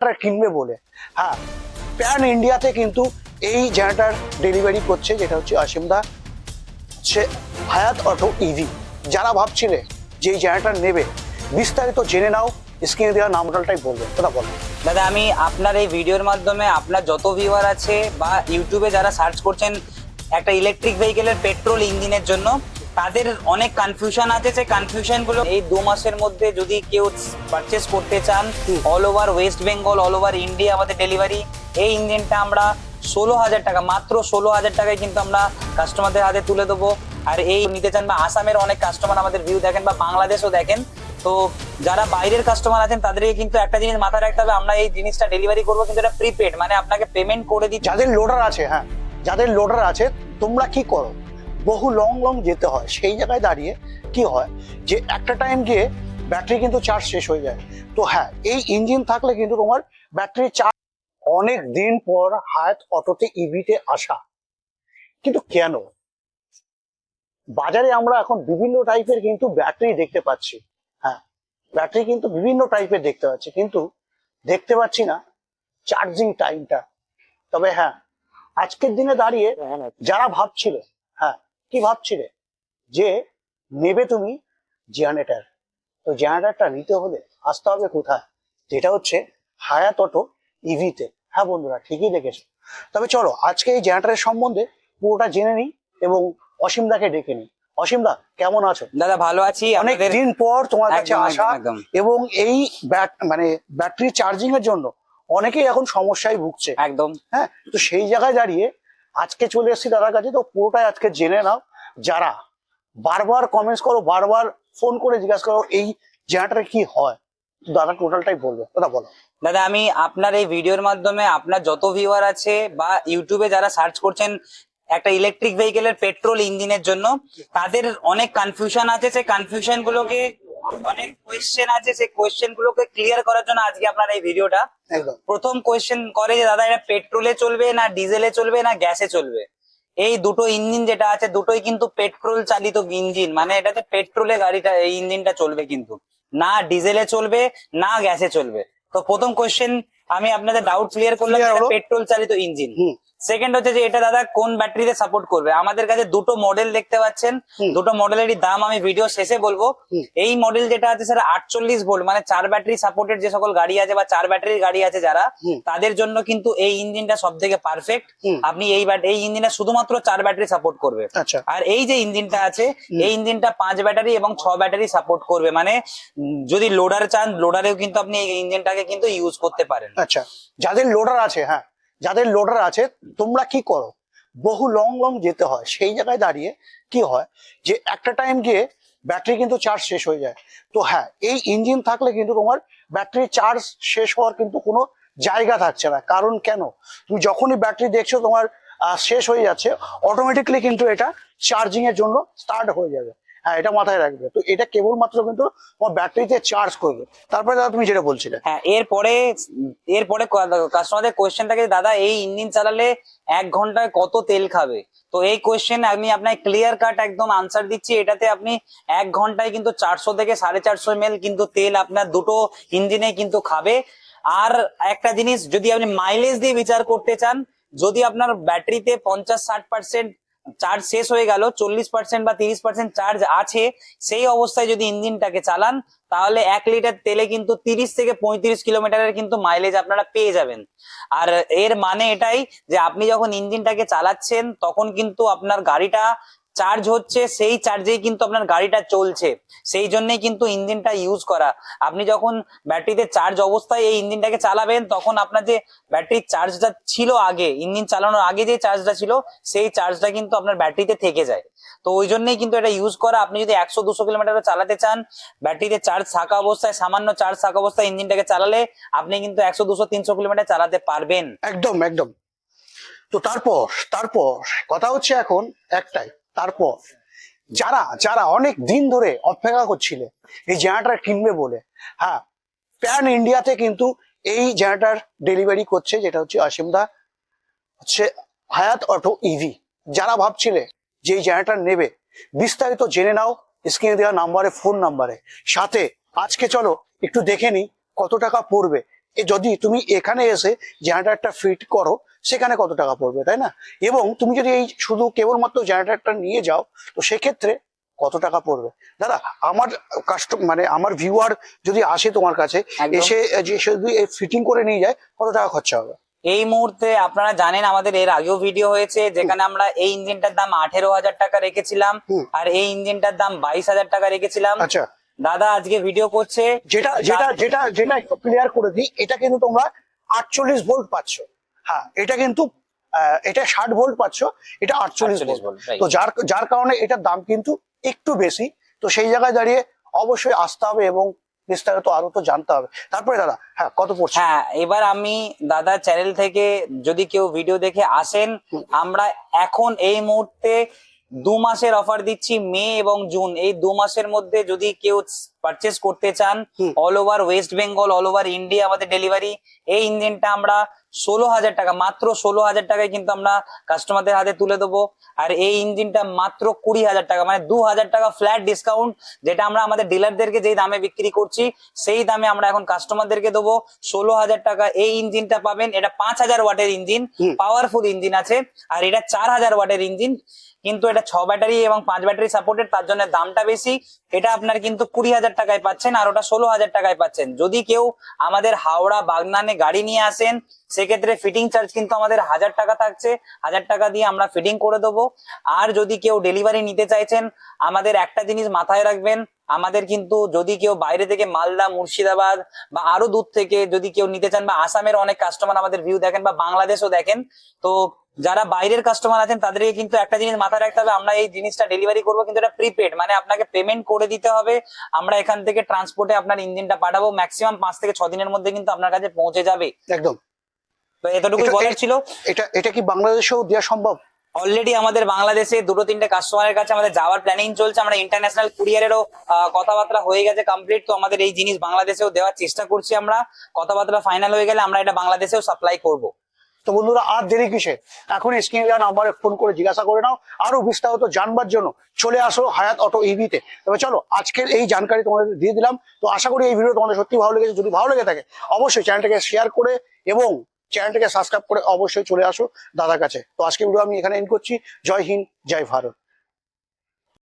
কিনবে বলে। হ্যাঁ প্যান ইন্ডিয়াতে কিন্তু এই জেনারেটর ডেলিভারি করছে যেটা হচ্ছে অসীমদা হচ্ছে হায়াত অটো ইভি যারা ভাবছিলে যে এই জেনারেটর নেবে, বিস্তারিত জেনে নাও, স্ক্রিনে দেওয়া নাম্বারটাই বলবে, কথা বলো। দাদা, আমি আপনার এই ভিডিওর মাধ্যমে আপনার যত ভিউয়ার আছে বা ইউটিউবে যারা সার্চ করছেন একটা ইলেকট্রিক ভেহিকেলের পেট্রোল ইঞ্জিনের জন্য তাদের অনেক কনফিউশন আছে সেই কনফিউশনগুলো এই দু মাসের মধ্যে যদি কেউ পারচেস করতে চান all over West Bengal all over India আমাদের ডেলিভারি এই ইঞ্জিনটা আমরা ষোলো হাজার টাকা মাত্র ষোলো হাজার টাকায় কিন্তু আমরা কাস্টমারদের হাতে তুলে দেবো। আর এই নিতে চান বা আসামের অনেক কাস্টমার আমাদের ভিউ দেখেন বা বাংলাদেশও দেখেন তো যারা বাইরের কাস্টমার আছেন তাদেরকে কিন্তু একটা জিনিস মাথায় রাখতে হবে আমরা এই জিনিসটা ডেলিভারি করব কিন্তু এটা প্রিপেড মানে আপনাকে পেমেন্ট করে দিচ্ছি। যাদের লোডার আছে হ্যাঁ যাদের লোডার আছে তোমরা কি করো? বহু লং লং যেতে হয়। সেই জায়গায় দাঁড়িয়ে কি হয়? যে একটা টাইম গিয়ে ব্যাটারি কিন্তু চার্জ শেষ হয়ে যায়। তো হ্যাঁ এই ইঞ্জিন থাকলে কিন্তু তোমার ব্যাটারি চার্জ অনেক দিন পর হায়াত অটোতে ইভিতে আসা। কিন্তু কেন? বাজারে আমরা এখন বিভিন্ন টাইপের কিন্তু ব্যাটারি দেখতে পাচ্ছি। হ্যাঁ ব্যাটারি কিন্তু বিভিন্ন টাইপের দেখতে পাচ্ছি। কিন্তু দেখতে পাচ্ছি না চার্জিং টাইমটা তবে হ্যাঁ আজকের দিনে দাঁড়িয়ে যারা ভাবছিলে হ্যাঁ কি ভাবছিলে যে নেবে তুমি জেনারেটার তো জেনারেটারটা নিতে হলে আসতে হবে কোথায়? যেটা হচ্ছে হায়াত অটো ইভিতে হ্যাঁ বন্ধুরা ঠিকই দেখেছ। তবে চলো আজকে এই জেনারেটারের সম্বন্ধে পুরোটা জেনে নিই এবং অসীমদাকে ডেকে নিই। অসীমদা কেমন আছো? দাদা ভালো আছি। অনেক দিন পর তোমার কাছে আসা। এবং এই ব্যাট মানে ব্যাটারি চার্জিং এর জন্য অনেকেই এখন সমস্যায় ভুগছে। একদম। হ্যাঁ তো সেই জায়গায় দাঁড়িয়ে আজকে চলে এসেছি দাদার কাছে, তো পুরোটাই আজকে জেনে নাও। যারা বারবার কমেন্টস করো, বারবার ফোন করে জিজ্ঞাসা করো, এই জেনারেটারে কি হয়? দাদা টোটালটাই বলবে। দাদা, বলো। দাদা, আমি আপনার এই ভিডিওর মাধ্যমে আপনার যত ভিউয়ার আছে বা ইউটিউবে যারা সার্চ করছেন, একটা ইলেকট্রিক ভেহিকেলের পেট্রোল ইঞ্জিনের জন্য, তাদের অনেক কনফিউশন আছে। সেই কনফিউশন গুলোকে, অনেক কোয়েশ্চেন আছে। সেই কোয়েশ্চেন গুলোকে ক্লিয়ার করার জন্য আজকে আপনার এই ভিডিওটা একদম। প্রথম কোয়েশ্চেন করে যে দাদা এটা পেট্রোলে চলবে না ডিজেলে চলবে না গ্যাসে চলবে? এই দুটো ইঞ্জিন যেটা আছে দুটোই কিন্তু পেট্রোল চালিত ইঞ্জিন। মানে এটাতে পেট্রোলে গাড়িটা এই ইঞ্জিনটা চলবে কিন্তু। না ডিজেলে চলবে না গ্যাসে চলবে। তো প্রথম কোয়েশ্চেন আমি আপনাদের ডাউট ক্লিয়ার করলাম পেট্রোল চালিত ইঞ্জিন। সেকেন্ড হচ্ছে যে এটা দাদা কোন ব্যাটারিতে সাপোর্ট করবে? আমাদের কাছে দুটো মডেল দেখতে পাচ্ছেন। দুটো মডেলেরই দাম আমি ভিডিও শেষে বলব। এই মডেল যেটা আছে স্যার আটচল্লিশ ভোল্ট মানে চার ব্যাটারি সাপোর্টেড যে সকল গাড়ি আছে বা চার ব্যাটারির গাড়ি আছে যারা তাদের জন্য কিন্তু এই ইঞ্জিনটা সব থেকে পারফেক্ট আপনি এই এই ইঞ্জিনটা শুধুমাত্র চার ব্যাটারি সাপোর্ট করবে। আচ্ছা। আর এই যে ইঞ্জিনটা আছে এই ইঞ্জিনটা পাঁচ ব্যাটারি এবং ছ ব্যাটারি সাপোর্ট করবে। মানে যদি লোডার চান লোডারেও কিন্তু আপনি এই ইঞ্জিনটাকে কিন্তু ইউজ করতে পারেন। আচ্ছা। যাদের লোডার আছে হ্যাঁ। যাদের লোডার আছে, তোমরা কি করো? বহু লং লং যেতে হয়। সেই জায়গায় দাঁড়িয়ে কি হয়? যে একটা টাইম গিয়ে ব্যাটারি কিন্তু চার্জ শেষ হয়ে যায়। তো হ্যাঁ এই ইঞ্জিন থাকলে কিন্তু তোমার ব্যাটারি চার্জ শেষ হওয়ার কিন্তু কোনো জায়গা থাকছে না। কারণ কেন? তুমি যখনই ব্যাটারি দেখছ তোমার শেষ হয়ে যাচ্ছে অটোমেটিকলি কিন্তু এটা চার্জিং এর জন্য স্টার্ট হয়ে যাবে। হ্যাঁ এটা মাথায় রাখবে। তো এটা কেবলমাত্র কিন্তু তোমার ব্যাটারিতে চার্জ করবে। তারপরে দাদা তুমি যেটা বলছিলে। হ্যাঁ এরপরে এরপরে কাস্টমারদের কোয়েশ্চেন থাকে দাদা, এই ইঞ্জিন চালালে এক ঘন্টায় কত তেল খাবে? তো এই কোয়েশ্চেন আমি আপনার ক্লিয়ার কাট একদম আনসার দিচ্ছি। এটাতে আপনি এক ঘন্টায় কিন্তু চারশো থেকে সাড়ে চারশো এম কিন্তু তেল আপনার দুটো ইঞ্জিনে কিন্তু খাবে। আর একটা জিনিস, যদি আপনি মাইলেজ দিয়ে বিচার করতে চান, যদি আপনার ব্যাটারিতে পঞ্চাশ, ষাট পার্সেন্ট চার্জ শেষ হয়ে গেল, চল্লিশ পার্সেন্ট বা তিরিশ পার্সেন্ট চার্জ আছে, সেই অবস্থায় যদি ইঞ্জিনটাকে চালান, তাহলে এক লিটার তেলে কিন্তু তিরিশ থেকে পঁয়ত্রিশ কিলোমিটারের কিন্তু মাইলেজ আপনারা পেয়ে যাবেন। আর এর মানে এটাই যে আপনি যখন ইঞ্জিনটাকে চালাচ্ছেন, তখন কিন্তু আপনার গাড়িটা চার্জ হচ্ছে, সেই চার্জেই কিন্তু আপনার গাড়িটা চলছে। সেই জন্যই কিন্তু ইঞ্জিনটা ইউজ করা। আপনি যখন ব্যাটারিতে চার্জ অবস্থায় এই ইঞ্জিনটাকে চালাবেন, তখন আপনার যে ব্যাটারির চার্জটা ছিল আগে, ইঞ্জিন চালানোর আগে যে চার্জটা ছিল, সেই চার্জটা কিন্তু আপনার ব্যাটারিতে থেকে যায়। তো ওই জন্যই কিন্তু এটা ইউজ করা। আপনি যদি একশো দুশো কিলোমিটার চালাতে চান, ব্যাটারিতে চার্জ থাকা অবস্থায়, সামান্য চার্জ থাকা অবস্থায় ইঞ্জিনটাকে চালালে আপনি কিন্তু একশো দুশো তিনশো কিলোমিটার চালাতে পারবেন। একদম একদম। তো তারপর তারপর, কথা হচ্ছে এখন একটাই। তারপর যারা যারা অনেক দিন ধরে অপেক্ষা করছিলে, এই জেনারেটার কিনবে বলে হ্যাঁ প্যান ইন্ডিয়াতে কিন্তু এই জেনারেটার ডেলিভারি করছে, যেটা হচ্ছে অসীমদা হচ্ছে হায়াত অটো ইভি যারা ভাবছিলে যে এই জেনারেটার নেবে, বিস্তারিত জেনে নাও স্ক্রিনে দেওয়া নাম্বারে ফোন নাম্বারে সাথে আজকে চলো, একটু দেখে নিই, কত টাকা পড়বে। যদি তুমি এখানে এসে জেনারেটরটা ফিট করো সেখানে কত টাকা পড়বে তাই না? এবং তুমি যদি এই শুধু কেবলমাত্র জেনারেটরটা নিয়ে যাও তো সেক্ষেত্রে কত টাকা পড়বে? দাদা আমার কাস্টম মানে আমার ভিউয়ার যদি আসে তোমার কাছে এসে যে যদি ফিটিং করে নিয়ে যায় কত টাকা খরচা হবে? এই মুহূর্তে আপনারা জানেন আমাদের এর আগেও ভিডিও হয়েছে যেখানে আমরা এই ইঞ্জিনটার দাম আঠেরো হাজার টাকা রেখেছিলাম আর এই ইঞ্জিনটার দাম বাইশ হাজার টাকা রেখেছিলাম। আচ্ছা। দাদা আজকে ভিডিও করছে। যেটা যেটা যেটা যেটা ক্লিয়ার করে দিই এটা কিন্তু তোমরা আটচল্লিশ ভোল্ট পাচ্ছ। হ্যাঁ এটা কিন্তু এটা ষাট ভোল্ট পাচ্ছ এটা আটচল্লিশ 48 ভোল্ট তো যার যার কারণে এটার দাম কিন্তু একটু বেশি। তো সেই জায়গায় দাঁড়িয়ে অবশ্যই আসতে হবে এবং বিস্তারিত আরও তো জানতে হবে। তারপরে দাদা হ্যাঁ কত পড়ছে? হ্যাঁ এবার আমি দাদা চ্যানেল থেকে যদি কেউ ভিডিও দেখে আসেন আমরা এখন এই মুহূর্তে দু মাসের অফার দিচ্ছি মে এবং জুন। এই দু মাসের মধ্যে যদি কেউ পারচেস করতে চান all over West Bengal all over India আমাদের ডেলিভারি এই ইঞ্জিনটা আমরা ষোলো হাজার টাকা মাত্র ষোলো হাজার টাকায় কিন্তু আমরা কাস্টমারদের হাতে তুলে দেবো। আর এই ইঞ্জিনটা মাত্র কুড়ি হাজার টাকা মানে দু হাজার টাকা ফ্ল্যাট ডিসকাউন্ট যেটা আমরা আমাদের ডিলারদেরকে যেই দামে বিক্রি করছি সেই দামে আমরা এখন কাস্টমারদেরকে দেবো। ষোলো হাজার টাকা এই ইঞ্জিনটা পাবেন এটা পাঁচ হাজার ওয়াটের ইঞ্জিন পাওয়ারফুল ইঞ্জিন আছে। আর এটা চার হাজার ওয়াটের ইঞ্জিন কিন্তু এটা ছ ব্যাটারি এবং পাঁচ ব্যাটারি সাপোর্টেড তার জন্য দামটা বেশি। এটা আপনার কিন্তু কুড়ি হাজার টাকায় পাচ্ছেন আর ওটা ষোলো হাজার টাকায় পাচ্ছেন। যদি কেউ আমাদের হাওড়া বাগনানে গাড়ি নিয়ে আসেন, সেক্ষেত্রে ফিটিং চার্জ কিন্তু আমাদের হাজার টাকা থাকছে। হাজার টাকা দিয়ে আমরা ফিটিং করে দেবো। আর যদি কেউ ডেলিভারি নিতে চাইছেন, আমাদের একটা জিনিস মাথায় রাখবেন, আমাদের কিন্তু যদি কেউ বাইরে থেকে মালদা, মুর্শিদাবাদ বা আরও দূর থেকে যদি কেউ নিতে চান বা আসামের অনেক কাস্টমার আমাদের ভিউ দেখেন বা বাংলাদেশও দেখেন, তো যারা বাইরের কাস্টমার আছেন তাদেরকে কিন্তু একটা জিনিস মাথায় রাখতে হবে আমরা এই জিনিসটা ডেলিভারি করব কিন্তু এটা প্রিপেড মানে আপনাকে পেমেন্ট করে দিতে হবে। আমরা এখান থেকে ট্রান্সপোর্টে আপনার ইঞ্জিনটা পাঠাবো ম্যাক্সিমাম পাঁচ থেকে ছ দিনের মধ্যে কিন্তু আপনার কাছে পৌঁছে যাবে। একদম। তো এতটুকুই এটা- বলার ছিল। এটা এটা কি বাংলাদেশেও দেওয়া সম্ভব? অলরেডি আমাদের বাংলাদেশে দুটো তিনটে কাস্টমারের কাছে আমাদের যাওয়ার প্ল্যানিং চলছে আমরা ইন্টারন্যাশনাল কুরিয়ারেরও কথাবার্তা হয়ে গেছে কমপ্লিট তো আমাদের এই জিনিস বাংলাদেশেও দেওয়ার চেষ্টা করছি আমরা। কথাবার্তা ফাইনাল হয়ে গেলে আমরা এটা বাংলাদেশেও সাপ্লাই করব। তো বন্ধুরা, আর দেরি কিসে? এখন স্ক্রিন দেওয়া নাম্বারে ফোন করে জিজ্ঞাসা করে নাও। আরও বিস্তারিত জানবার জন্য চলে আসো হায়াত অটো ইভিতে। তবে চলো, আজকের এই জানকারি তোমাদের দিয়ে দিলাম। তো আশা করি এই ভিডিও তোমাদের সত্যি ভালো লেগেছে। যদি ভালো লেগে থাকে, অবশ্যই চ্যানেলটাকে শেয়ার করে এবং চ্যানেলটাকে সাবস্ক্রাইব করে অবশ্যই চলে আসো দাদার কাছে। তো আজকের ভিডিও আমি এখানে এন্ড করছি। জয় হিন্দ, জয় ভারত।